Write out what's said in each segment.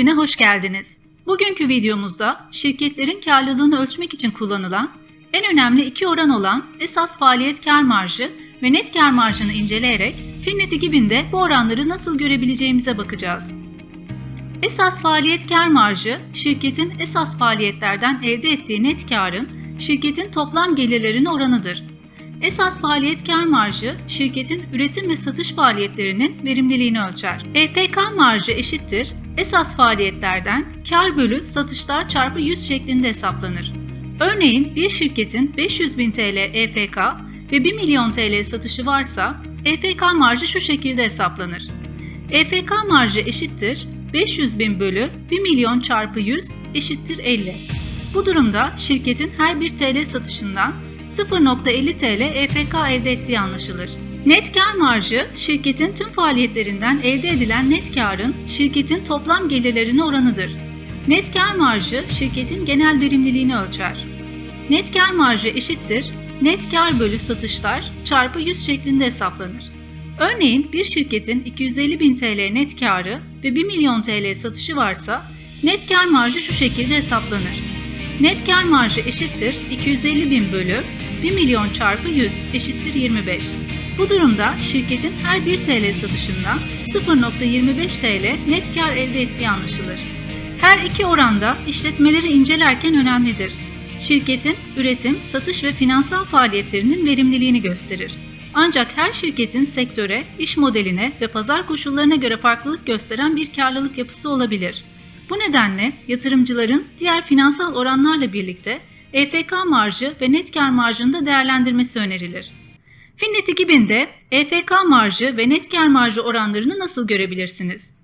2000'e hoş geldiniz. Bugünkü videomuzda şirketlerin karlılığını ölçmek için kullanılan en önemli iki oran olan esas faaliyet kar marjı ve net kar marjını inceleyerek Finnet 2000'de bu oranları nasıl görebileceğimize bakacağız. Esas faaliyet kar marjı, şirketin esas faaliyetlerden elde ettiği net karın şirketin toplam gelirlerinin oranıdır. Esas faaliyet kar marjı, şirketin üretim ve satış faaliyetlerinin verimliliğini ölçer. EFK marjı eşittir, esas faaliyetlerden kar bölü satışlar çarpı 100 şeklinde hesaplanır. Örneğin bir şirketin 500 bin TL EFK ve 1 milyon TL satışı varsa, EFK marjı şu şekilde hesaplanır. EFK marjı eşittir 500 bin bölü 1 milyon çarpı 100 eşittir 50. Bu durumda şirketin her bir TL satışından 0.50 TL EFK elde ettiği anlaşılır. Net kar marjı, şirketin tüm faaliyetlerinden elde edilen net karın şirketin toplam gelirlerine oranıdır. Net kar marjı, şirketin genel verimliliğini ölçer. Net kar marjı eşittir, net kar bölü satışlar çarpı 100 şeklinde hesaplanır. Örneğin bir şirketin 250 bin TL net karı ve 1 milyon TL satışı varsa net kar marjı şu şekilde hesaplanır. Net kar marjı eşittir 250 bin bölü 1 milyon çarpı 100 eşittir 25. Bu durumda şirketin her 1 TL satışından 0.25 TL net kar elde ettiği anlaşılır. Her iki oranda işletmeleri incelerken önemlidir. Şirketin üretim, satış ve finansal faaliyetlerinin verimliliğini gösterir. Ancak her şirketin sektöre, iş modeline ve pazar koşullarına göre farklılık gösteren bir karlılık yapısı olabilir. Bu nedenle yatırımcıların diğer finansal oranlarla birlikte EFK marjı ve net kar marjını da değerlendirmesi önerilir. Finnet 2000'de EFK marjı ve net kar marjı oranlarını nasıl görebilirsiniz?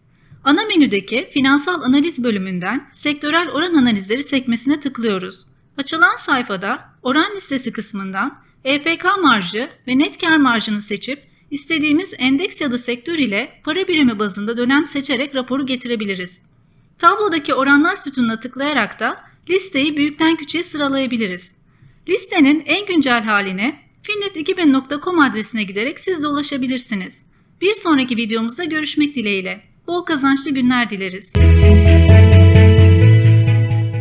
Ana menüdeki finansal analiz bölümünden sektörel oran analizleri sekmesine tıklıyoruz. Açılan sayfada oran listesi kısmından EFK marjı ve net kar marjını seçip istediğimiz endeks ya da sektör ile para birimi bazında dönem seçerek raporu getirebiliriz. Tablodaki oranlar sütununa tıklayarak da listeyi büyükten küçüğe sıralayabiliriz. Listenin en güncel haline finnet2000.com adresine giderek siz de ulaşabilirsiniz. Bir sonraki videomuzda görüşmek dileğiyle. Bol kazançlı günler dileriz.